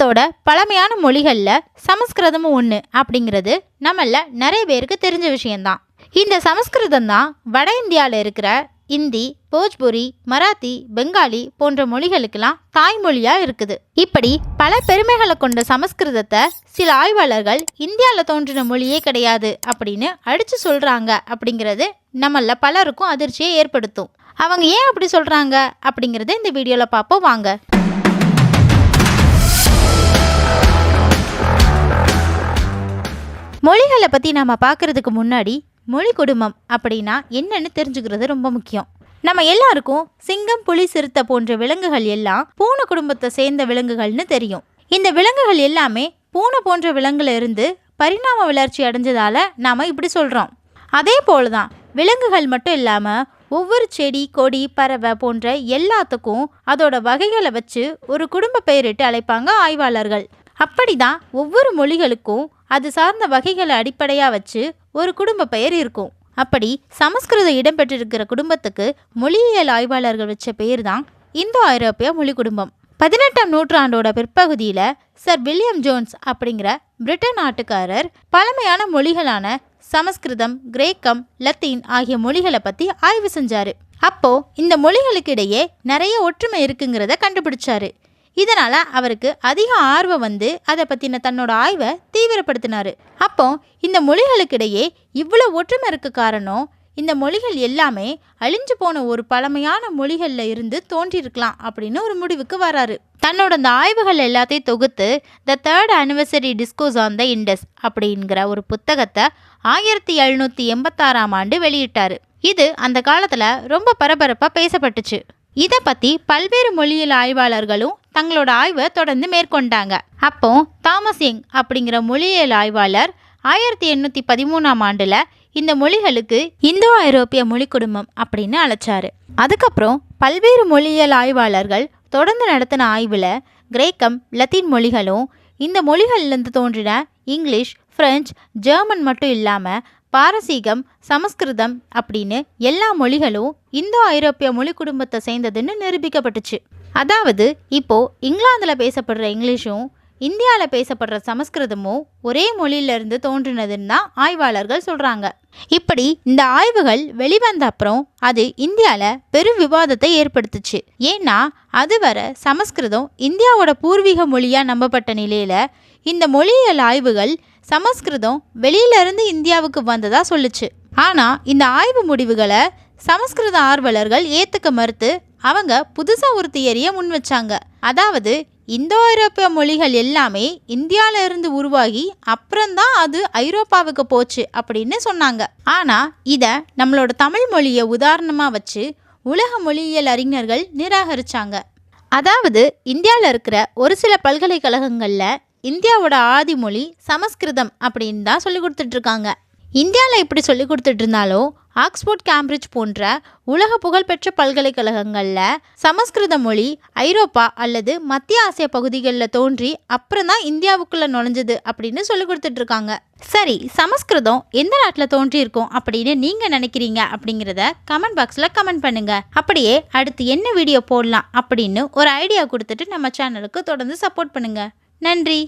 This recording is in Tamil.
உலகத்தோட பழமையான மொழிகளில் சமஸ்கிருதமும் ஒன்று அப்படிங்கிறது நம்மள நிறைய பேருக்கு தெரிஞ்ச விஷயந்தான் இந்த சமஸ்கிருதம் தான் வட இந்தியாவில் இருக்கிற இந்தி போஜ்புரி மராத்தி பெங்காலி போன்ற மொழிகளுக்கெல்லாம் தாய்மொழியாக இருக்குது. இப்படி பல பெருமைகளை கொண்ட சமஸ்கிருதத்தை சில ஆய்வாளர்கள் இந்தியாவில் தோன்றின மொழியே கிடையாது அப்படின்னு அடித்து சொல்கிறாங்க அப்படிங்கிறது நம்மள பலருக்கும் அதிர்ச்சியை ஏற்படுத்தும். அவங்க ஏன் அப்படி சொல்கிறாங்க அப்படிங்கிறத இந்த வீடியோவில் பார்ப்போம். வாங்க. மொழிகளை பற்றி நம்ம பார்க்குறதுக்கு முன்னாடி மொழி குடும்பம் அப்படின்னா என்னன்னு தெரிஞ்சுக்கிறது ரொம்ப முக்கியம். நம்ம எல்லாருக்கும் சிங்கம் புலி சிறுத்தை போன்ற விலங்குகள் எல்லாம் பூனை குடும்பத்தை சேர்ந்த விலங்குகள்னு தெரியும். இந்த விலங்குகள் எல்லாமே பூனை போன்ற விலங்குல இருந்து பரிணாம வளர்ச்சி அடைஞ்சதால நாம் இப்படி சொல்கிறோம் அதே போல தான் விலங்குகள் மட்டும் இல்லாமல் ஒவ்வொரு செடி கொடி பறவை போன்ற எல்லாத்துக்கும் அதோட வகைகளை வச்சு ஒரு குடும்ப பெயரிட்டு அழைப்பாங்க ஆய்வாளர்கள். அப்படிதான் ஒவ்வொரு மொழிகளுக்கும் அது சார்ந்த வகைகளை அடிப்படையாக வச்சு ஒரு குடும்ப பெயர் இருக்கும். அப்படி சமஸ்கிருதம் இடம்பெற்றிருக்கிற குடும்பத்துக்கு மொழியியல் ஆய்வாளர்கள் வச்ச பெயர் தான் இந்தோ ஐரோப்பிய மொழி குடும்பம். பதினெட்டாம் நூற்றாண்டோட பிற்பகுதியில் சர் வில்லியம் ஜோன்ஸ் அப்படிங்கிற பிரிட்டன் நாட்டுக்காரர் பழமையான மொழிகளான சமஸ்கிருதம் கிரேக்கம் லத்தீன் ஆகிய மொழிகளை பற்றி ஆய்வு செஞ்சார். அப்போ இந்த மொழிகளுக்கிடையே நிறைய ஒற்றுமை இருக்குங்கிறத கண்டுபிடிச்சாரு. இதனால் அவருக்கு அதிக ஆர்வம் வந்து அதை பற்றின தன்னோட ஆய்வை தீவிரப்படுத்தினாரு. அப்போ இந்த மொழிகளுக்கிடையே இவ்வளோ ஒற்றுமை இருக்க காரணம் இந்த மொழிகள் எல்லாமே அழிஞ்சு போன ஒரு பழமையான மொழிகளில் இருந்து தோன்றியிருக்கலாம் அப்படின்னு ஒரு முடிவுக்கு வராரு. தன்னோட அந்த ஆய்வுகள் எல்லாத்தையும் தொகுத்து the third anniversary discourse on the Indus அப்படிங்கிற ஒரு புத்தகத்தை ஆயிரத்தி எழுநூற்றி எண்பத்தாறாம் ஆண்டு வெளியிட்டார். இது அந்த காலத்தில் ரொம்ப பரபரப்பாக பேசப்பட்டுச்சு. இதை பற்றி பல்வேறு மொழியியல் ஆய்வாளர்களும் தங்களோட ஆய்வை தொடர்ந்து மேற்கொண்டாங்க. அப்போ தாமஸ் யங் அப்படிங்கிற மொழியியல் ஆய்வாளர் ஆயிரத்தி எண்ணூற்றி பதிமூணாம் ஆண்டில் இந்த மொழிகளுக்கு இந்தோ ஐரோப்பிய மொழி குடும்பம் அப்படின்னு அழைச்சாரு. அதுக்கப்புறம் பல்வேறு மொழியியல் ஆய்வாளர்கள் தொடர்ந்து நடத்தின ஆய்வில் கிரேக்கம் லத்தீன் மொழிகளும் இந்த மொழிகள்லேருந்து தோன்றின இங்கிலீஷ் பிரெஞ்சு ஜெர்மன் மட்டும் இல்லாமல் பாரசீகம் சமஸ்கிருதம் அப்படின்னு எல்லா மொழிகளும் இந்தோ ஐரோப்பிய மொழி குடும்பத்தை சேர்ந்ததுன்னு நிரூபிக்கப்பட்டுச்சு. அதாவது இப்போது இங்கிலாந்தில் பேசப்படுற இங்கிலீஷும் இந்தியாவில் பேசப்படுற சமஸ்கிருதமும் ஒரே மொழியிலிருந்து தோன்றினதுன்னு தான் ஆய்வாளர்கள் சொல்கிறாங்க இப்படி இந்த ஆய்வுகள் வெளிவந்த அப்புறம் அது இந்தியாவில் பெரும் விவாதத்தை ஏற்படுத்துச்சு. ஏன்னா அதுவரை சமஸ்கிருதம் இந்தியாவோட பூர்வீக மொழியாக நம்பப்பட்ட நிலையில் இந்த மொழியியல் ஆய்வுகள் சமஸ்கிருதம் வெளியிலிருந்து இந்தியாவுக்கு வந்ததாக சொல்லுச்சு. ஆனால் இந்த ஆய்வு முடிவுகளை சமஸ்கிருத ஆர்வலர்கள் ஏற்றுக்க மறுத்து அவங்க புதுசாக ஒரு தியரியை முன் வச்சாங்க. அதாவது இந்தோ ஐரோப்பிய மொழிகள் எல்லாமே இந்தியால இருந்து உருவாகி அப்புறம்தான் அது ஐரோப்பாவுக்கு போச்சு அப்படின்னு சொன்னாங்க. ஆனால் இதை நம்மளோட தமிழ் மொழியை உதாரணமாக வச்சு உலக மொழியியல் அறிஞர்கள் நிராகரிச்சாங்க. அதாவது இந்தியாவில் இருக்கிற ஒரு சில பல்கலைக்கழகங்களில் இந்தியாவோட ஆதி மொழி சமஸ்கிருதம் அப்படின்னு தான் சொல்லி கொடுத்துட்ருக்காங்க இந்தியாவில் இப்படி சொல்லி கொடுத்துட்டு இருந்தாலும் ஆக்ஸ்போர்ட் கேம்பிரிட்ஜ் போன்ற உலக புகழ்பெற்ற பல்கலைக்கழகங்களில் சமஸ்கிருத மொழி ஐரோப்பா அல்லது மத்திய ஆசிய பகுதிகளில் தோன்றி அப்புறம் தான் இந்தியாவுக்குள்ளே நுழைஞ்சது அப்படின்னு சொல்லி கொடுத்துட்ருக்காங்க. சரி சமஸ்கிருதம் எந்த நாட்டில் தோன்றியிருக்கும் அப்படின்னு நீங்கள் நினைக்கிறீங்க அப்படிங்கிறத கமெண்ட் பாக்ஸில் கமெண்ட் பண்ணுங்கள் அப்படியே அடுத்து என்ன வீடியோ போடலாம் அப்படின்னு ஒரு ஐடியா கொடுத்துட்டு நம்ம சேனலுக்கு தொடர்ந்து சப்போர்ட் பண்ணுங்கள் நன்றி.